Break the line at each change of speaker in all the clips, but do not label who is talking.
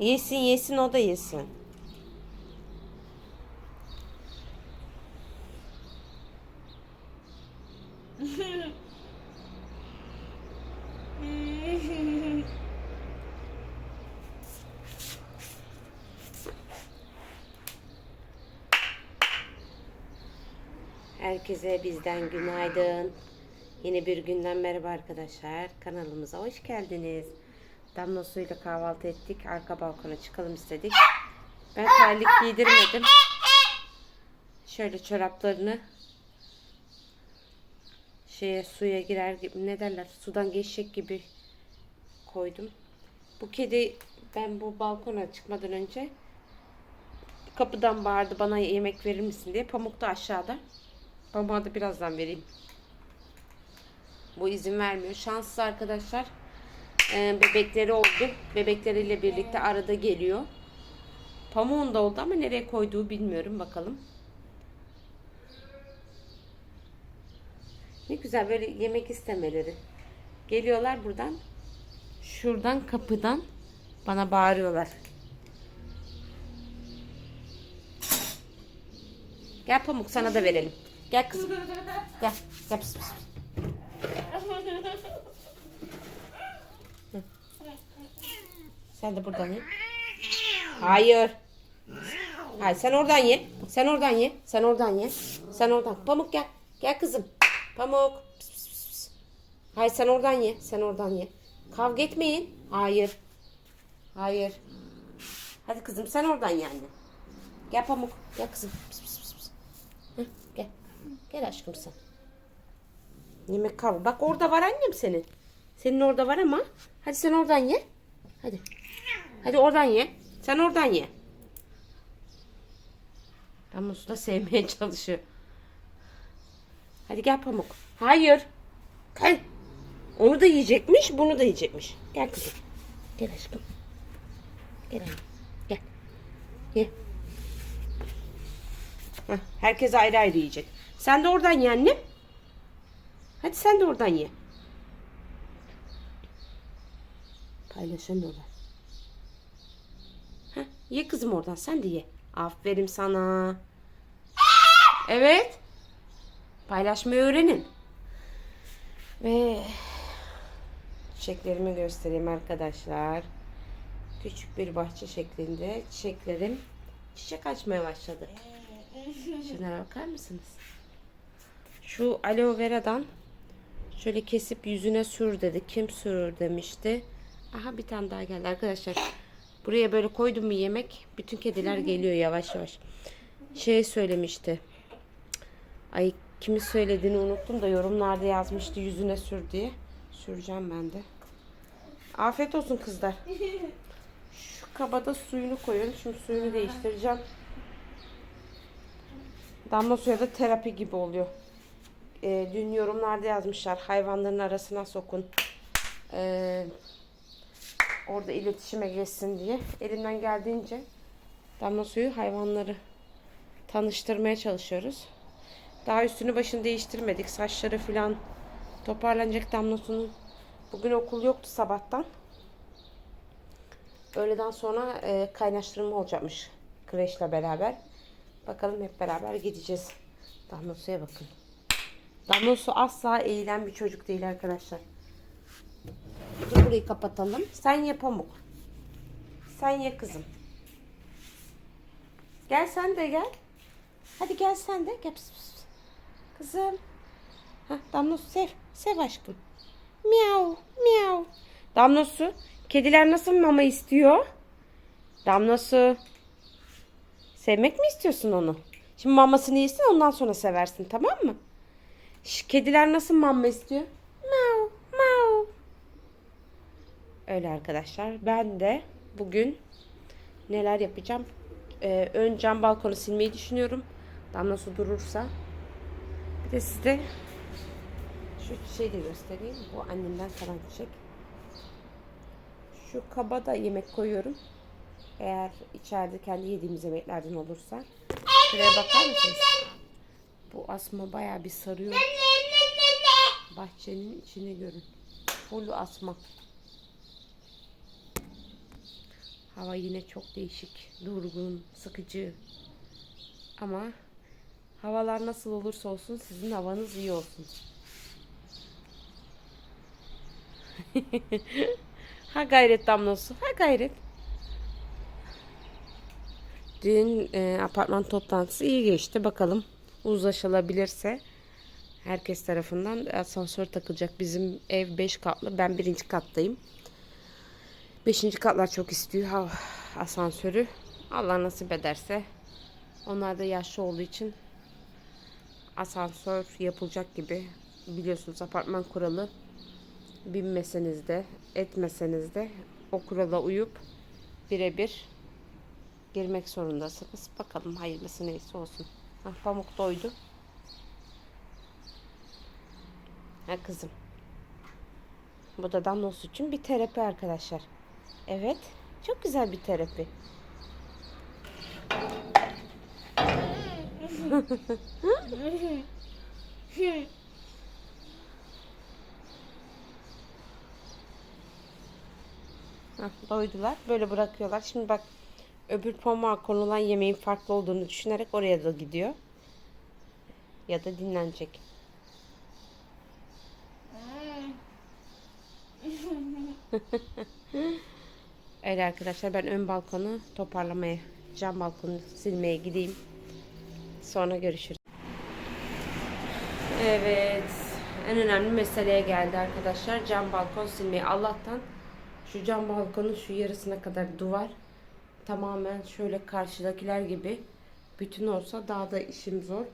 Yesin yesin o da yesin. Herkese bizden günaydın. Yeni bir günden merhaba arkadaşlar. Kanalımıza hoş geldiniz. Damla suyuyla kahvaltı ettik. Arka balkona çıkalım istedik. Ben terlik giydirmedim. Şöyle çoraplarını şeye suya girer gibi ne derler sudan geçecek gibi koydum. Bu kedi ben bu balkona çıkmadan önce kapıdan bağırdı bana yemek verir misin diye. Pamuk da aşağıda. Pamuğa da birazdan vereyim. Bu izin vermiyor. Şanssız arkadaşlar. Ee, bebekleri oldu. Bebekleriyle birlikte arada geliyor. Pamuğun da oldu ama nereye koyduğu bilmiyorum. Bakalım. Ne güzel böyle yemek istemeleri. Geliyorlar buradan. Şuradan kapıdan bana bağırıyorlar. Gel Pamuk sana da verelim. Gel kızım. Gel. Gel. Pıs, pıs. Hı. Sen de buradan ye. Hayır. Hayır sen oradan ye. Sen oradan ye. Sen oradan ye. Sen oradan. Pamuk gel. Gel kızım. Pamuk. Pıs. Hayır sen oradan ye. Sen oradan ye. Kavga etmeyin. Hayır. Hayır. Hadi kızım sen oradan ye anne. Gel Pamuk. Gel kızım. Pıs, pıs, pıs, pıs. Heh, gel. Gel aşkım sen. Yemek kavga. Bak orada var annem senin. Senin orada var ama. Hadi sen oradan ye. Hadi. Hadi oradan ye. Sen oradan ye. Ama da sevmeye çalışıyor. Hadi gel Pamuk. Hayır. Gel. Onu da yiyecekmiş, bunu da yiyecekmiş. Gel kızım. Gel aşkım. Gel anne. Gel. Ye. Heh, herkes ayrı ayrı yiyecek. Sen de oradan ye annem. Hadi sen de oradan ye. Paylaşamıyorlar. Ye kızım oradan sen de ye. Aferin sana. Evet. Paylaşmayı öğrenin. Ve çiçeklerimi göstereyim arkadaşlar. Küçük bir bahçe şeklinde çiçeklerim çiçek açmaya başladı. Şunlara bakar mısınız? Şu aloe vera'dan şöyle kesip yüzüne sür dedi. Kim sürür demişti. Aha bir tane daha geldi arkadaşlar. Buraya böyle koydum bir yemek. Bütün kediler geliyor yavaş yavaş. Şey söylemişti. Ay kimi söylediğini unuttum da yorumlarda yazmıştı yüzüne sür diye. Süreceğim ben de. Afiyet olsun kızlar. Şu kabada suyunu koyuyorum. Şimdi suyunu değiştireceğim. Damla suya da terapi gibi oluyor. Ee, dün yorumlarda yazmışlar. Hayvanların arasına sokun. Ee, orada iletişime geçsin diye. Elimden geldiğince damla suyu hayvanları tanıştırmaya çalışıyoruz. Daha üstünü başını değiştirmedik. Saçları falan toparlanacak damla suyunun. Bugün okul yoktu sabahtan. Öğleden sonra e, kaynaştırma olacakmış kreşle beraber. Bakalım hep beraber gideceğiz. Damla suya bakın. Damla su asla eğilen bir çocuk değil arkadaşlar. Dur burayı kapatalım. Sen ye pamuk. Sen ye kızım. Gel sen de gel. Hadi gel sen de. Gel. Kızım. Hah, Damla su sev. Sev aşkım. Miau. Miau. Damla su. Kediler nasıl mama istiyor? Damla su. Sevmek mi istiyorsun onu? Şimdi mamasını yesin ondan sonra seversin tamam mı? Şş, kediler nasıl mama istiyor? Öyle arkadaşlar. Ben de bugün neler yapacağım? Ee, ön cam balkonu silmeyi düşünüyorum. Damla su durursa. Bir de size şu çiçeği de göstereyim. Bu annemden kalan çiçek. Şu kaba da yemek koyuyorum. Eğer içeride kendi yediğimiz yemeklerden olursa. Şuraya bakar mısınız? Bu asma bayağı bir sarıyor. Bahçenin içini görün. Full asma. Hava yine çok değişik, durgun, sıkıcı. Ama havalar nasıl olursa olsun sizin havanız iyi olsun. ha gayret damlası, ha gayret. Dün e, apartman toplantısı iyi geçti. Bakalım uzlaşılabilirse herkes tarafından asansör takılacak. Bizim ev 5 katlı. Ben birinci kattayım. Beşinci katlar çok istiyor ha, asansörü. Allah nasip ederse. Onlar da yaşlı olduğu için asansör yapılacak gibi. Biliyorsunuz apartman kuralı binmeseniz de etmeseniz de o kurala uyup birebir girmek zorundasınız. Bakalım hayırlısı neyse olsun. Ah, pamuk doydu. Ha kızım. Bu da Damlos için bir terapi arkadaşlar. Evet. Çok güzel bir terapi. Doydular. Böyle bırakıyorlar. Şimdi bak öbür pamuğa konulan yemeğin farklı olduğunu düşünerek oraya da gidiyor. Ya da dinlenecek. Öyle arkadaşlar ben ön balkonu toparlamaya, cam balkonu silmeye gideyim. Sonra görüşürüz. Evet. En önemli meseleye geldi arkadaşlar. Cam balkon silmeyi. Allah'tan şu cam balkonun şu yarısına kadar duvar tamamen şöyle karşıdakiler gibi bütün olsa daha da işim zor.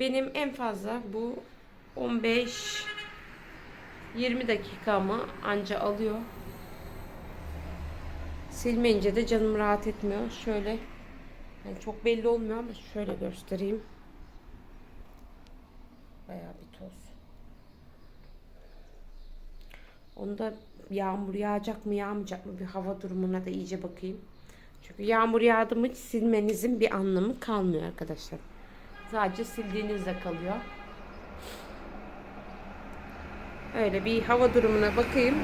Benim en fazla bu 15 20 dakikamı anca alıyor. Silmeyince de canım rahat etmiyor. Şöyle yani çok belli olmuyor ama şöyle göstereyim. Bayağı bir toz. Onda yağmur yağacak mı yağmayacak mı bir hava durumuna da iyice bakayım. Çünkü yağmur yağdı mı silmenizin bir anlamı kalmıyor arkadaşlar. Sadece sildiğinizde kalıyor. Öyle bir hava durumuna bakayım.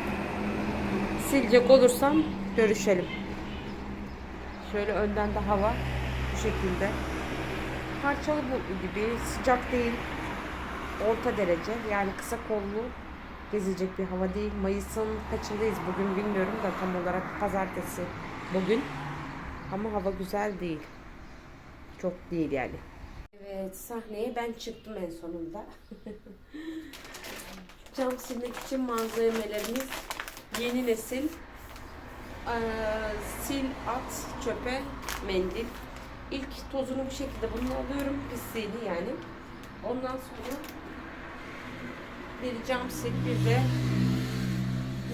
Silecek olursam görüşelim. Şöyle önden de hava bu şekilde. Parçalı bulutlu gibi sıcak değil. Orta derece yani kısa kollu gezilecek bir hava değil. Mayıs'ın kaçındayız bugün bilmiyorum da tam olarak pazartesi bugün. Ama hava güzel değil. Çok değil yani. Evet sahneye ben çıktım en sonunda. Cam silmek için malzemelerimiz yeni nesil eee, sil at çöpe mendil. İlk tozunu bu şekilde bunu alıyorum pisliğini yani. Ondan sonra bir cam sil bir de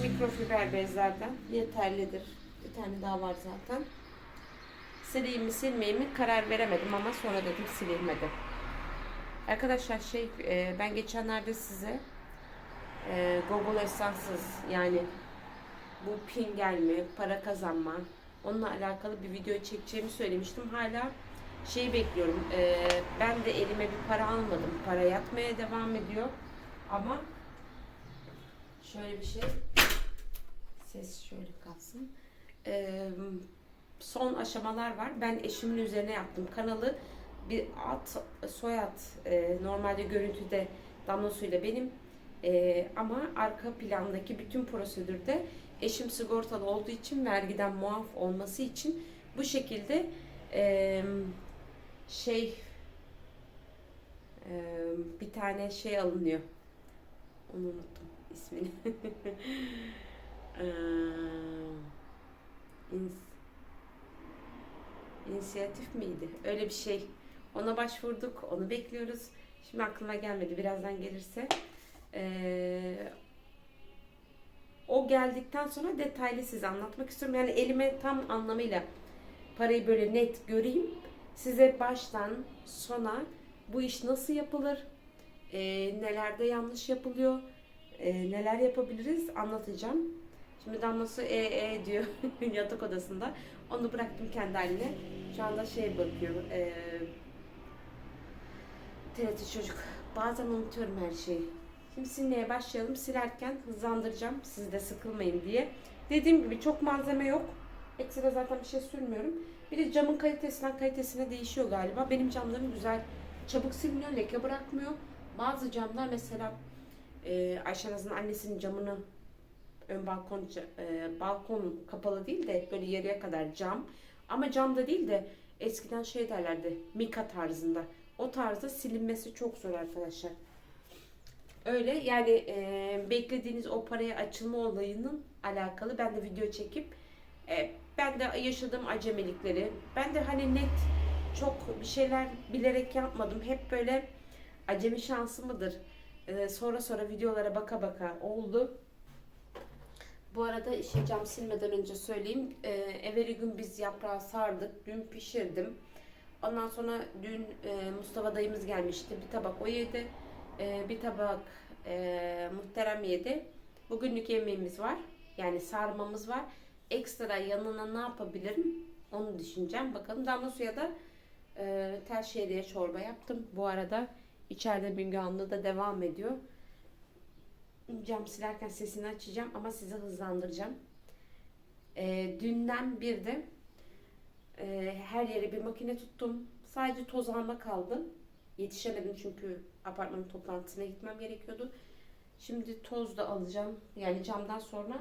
mikrofiber bezlerden yeterlidir. Bir tane daha var zaten. Sileyim mi silmeyeyim mi karar veremedim ama sonra dedim sileyim hadi. Arkadaşlar şey e, ben geçenlerde size e, Google esansız yani bu pin gelme, para kazanma onunla alakalı bir video çekeceğimi söylemiştim. Hala şeyi bekliyorum. E, ben de elime bir para almadım. Para yatmaya devam ediyor. Ama şöyle bir şey ses şöyle kalsın. E, son aşamalar var. Ben eşimin üzerine yaptım. Kanalı bir at, soyad e, normalde görüntüde damla suyla benim e, ama arka plandaki bütün prosedürde eşim sigortalı olduğu için vergiden muaf olması için bu şekilde e, şey e, bir tane şey alınıyor. Onu unuttum ismini. Eee, ins- İnisiyatif miydi? Öyle bir şey. Ona başvurduk, onu bekliyoruz. Şimdi aklıma gelmedi. Birazdan gelirse. Ee, o geldikten sonra detaylı size anlatmak istiyorum. Yani elime tam anlamıyla parayı böyle net göreyim. Size baştan sona bu iş nasıl yapılır, ee, nelerde yanlış yapılıyor, ee, neler yapabiliriz anlatacağım. Şimdi damlası e e diyor yatak odasında. Onu bıraktım kendi haline. Şu anda şey bakıyor. E, TRT çocuk. Bazen unutuyorum her şeyi. Şimdi silmeye başlayalım. Silerken hızlandıracağım. Siz de sıkılmayın diye. Dediğim gibi çok malzeme yok. Ekstra zaten bir şey sürmüyorum. Bir de camın kalitesinden kalitesine değişiyor galiba. Benim camlarım güzel. Çabuk siliniyor, leke bırakmıyor. Bazı camlar mesela e, Ayşe annesinin camını ön balkon e, balkon kapalı değil de böyle yarıya kadar cam. Ama camda değil de eskiden şey derlerdi mika tarzında. O tarzda silinmesi çok zor arkadaşlar. Öyle yani e, beklediğiniz o paraya açılma olayının alakalı ben de video çekip e, ben de yaşadığım acemilikleri ben de hani net çok bir şeyler bilerek yapmadım. Hep böyle acemi şansı mıdır? E, sonra sonra videolara baka baka oldu. Bu arada işi cam silmeden önce söyleyeyim. E, evveli gün biz yaprağı sardık. Dün pişirdim. Ondan sonra dün e, Mustafa dayımız gelmişti. Bir tabak o yedi. E, bir tabak e, muhterem yedi. Bugünlük yemeğimiz var. Yani sarmamız var. Ekstra yanına ne yapabilirim? Onu düşüneceğim. Bakalım damla suya da e, tel şehriye çorba yaptım. Bu arada içeride Müge Anlı da devam ediyor. Cam silerken sesini açacağım ama sizi hızlandıracağım. E, dünden bir de e, her yere bir makine tuttum. Sadece toz alma kaldı. Yetişemedim çünkü apartmanın toplantısına gitmem gerekiyordu. Şimdi toz da alacağım. Yani camdan sonra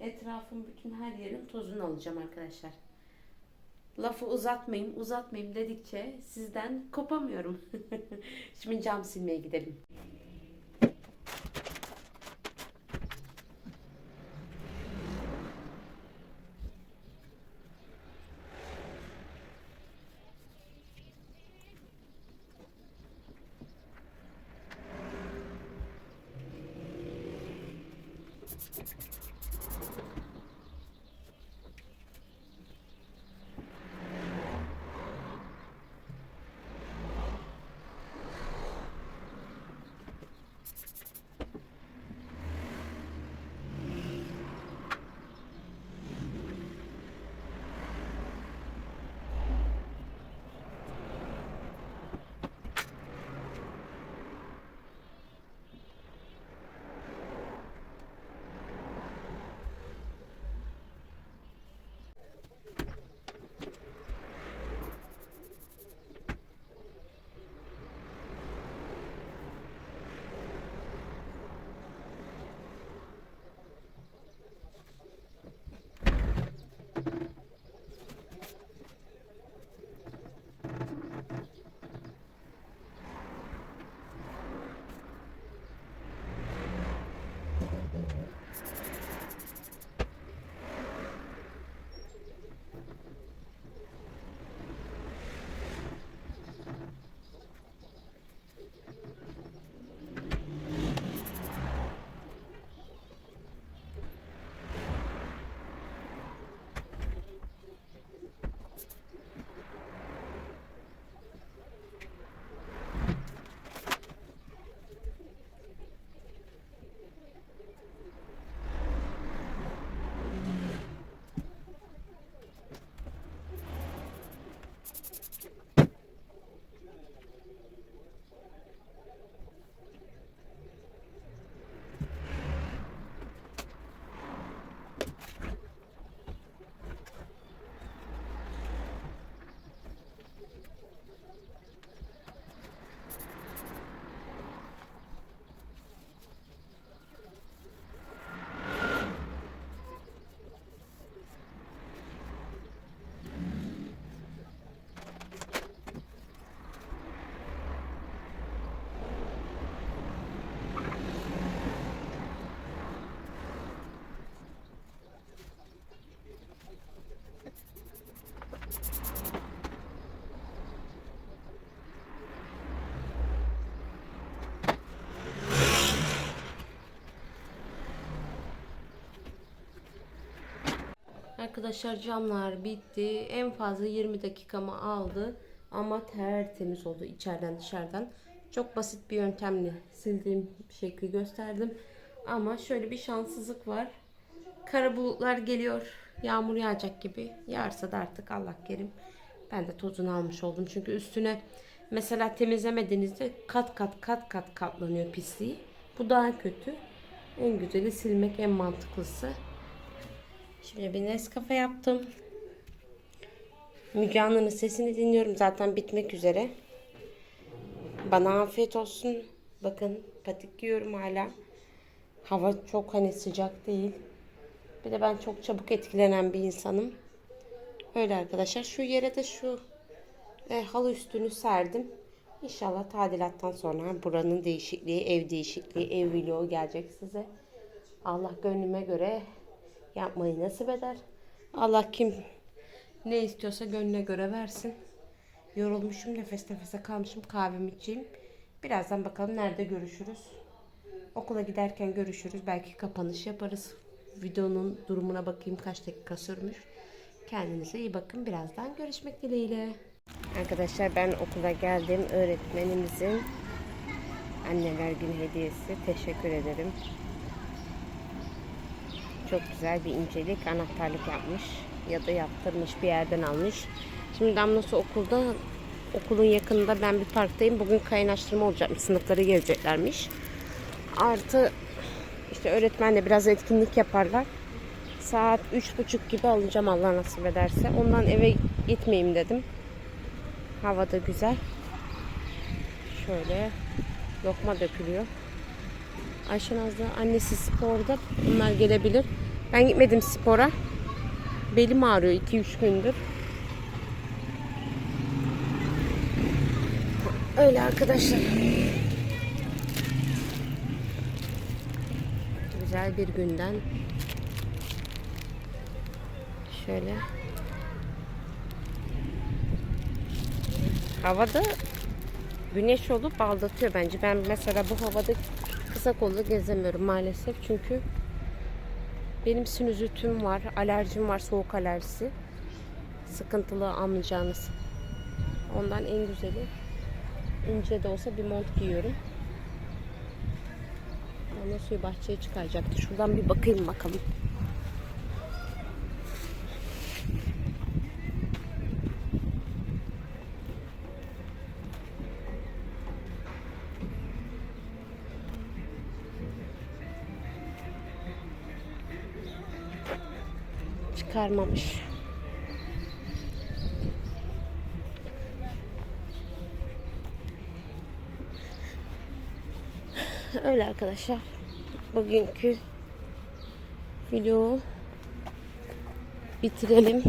etrafın bütün her yerin tozunu alacağım arkadaşlar. Lafı uzatmayayım, uzatmayayım dedikçe sizden kopamıyorum. Şimdi cam silmeye gidelim. Arkadaşlar camlar bitti. En fazla 20 dakikamı aldı. Ama tertemiz oldu içeriden dışarıdan. Çok basit bir yöntemle sildiğim şekli gösterdim. Ama şöyle bir şanssızlık var. Kara bulutlar geliyor. Yağmur yağacak gibi. Yağarsa da artık Allah kerim. Ben de tozunu almış oldum. Çünkü üstüne mesela temizlemediğinizde kat kat kat kat katlanıyor pisliği. Bu daha kötü. En güzeli silmek en mantıklısı. Şimdi bir Nescafe yaptım. Müge Anlı'nın sesini dinliyorum. Zaten bitmek üzere. Bana afiyet olsun. Bakın patik giyiyorum hala. Hava çok hani sıcak değil. Bir de ben çok çabuk etkilenen bir insanım. Öyle arkadaşlar. Şu yere de şu e, halı üstünü serdim. İnşallah tadilattan sonra buranın değişikliği, ev değişikliği, ev vlogu gelecek size. Allah gönlüme göre yapmayı nasip eder. Allah kim ne istiyorsa gönlüne göre versin. Yorulmuşum, nefes nefese kalmışım. Kahvemi içeyim. Birazdan bakalım nerede görüşürüz. Okula giderken görüşürüz. Belki kapanış yaparız. Videonun durumuna bakayım kaç dakika sürmüş. Kendinize iyi bakın. Birazdan görüşmek dileğiyle. Arkadaşlar ben okula geldim. Öğretmenimizin anneler günü hediyesi. Teşekkür ederim. Çok güzel bir incelik anahtarlık yapmış ya da yaptırmış bir yerden almış. Şimdi Damlası okulda okulun yakınında ben bir parktayım. Bugün kaynaştırma olacakmış. Sınıfları geleceklermiş. Artı işte öğretmenle biraz etkinlik yaparlar. Saat üç buçuk gibi alacağım Allah nasip ederse. Ondan eve gitmeyeyim dedim. Hava da güzel. Şöyle lokma dökülüyor. Ayşe Nazlı annesi sporda. Bunlar gelebilir. Ben gitmedim spora. Belim ağrıyor 2-3 gündür. Öyle arkadaşlar. Güzel bir günden şöyle havada güneş olup aldatıyor bence. Ben mesela bu havada kısa kollu gezemiyorum maalesef. Çünkü benim sinüzitim var, alerjim var, soğuk alerjisi. Sıkıntılı anlayacağınız. Ondan en güzeli ince de olsa bir mont giyiyorum. Ondan suyu bahçeye çıkaracaktı. Şuradan bir bakayım bakalım. Çıkarmamış. Öyle arkadaşlar. Bugünkü videoyu bitirelim.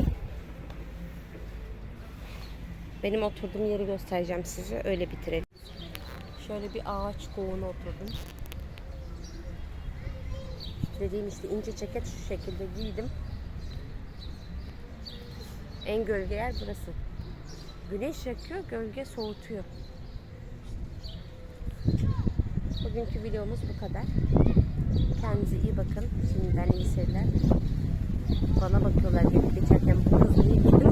Benim oturduğum yeri göstereceğim size. Öyle bitirelim. Şöyle bir ağaç kovuğuna oturdum. Dediğim işte ince ceket şu şekilde giydim. En gölge yer burası. Güneş yakıyor, gölge soğutuyor. Bugünkü videomuz bu kadar. Kendinize iyi bakın. Şimdiden iyi seyirler. Bana bakıyorlar gelip geçerken bu kız niye?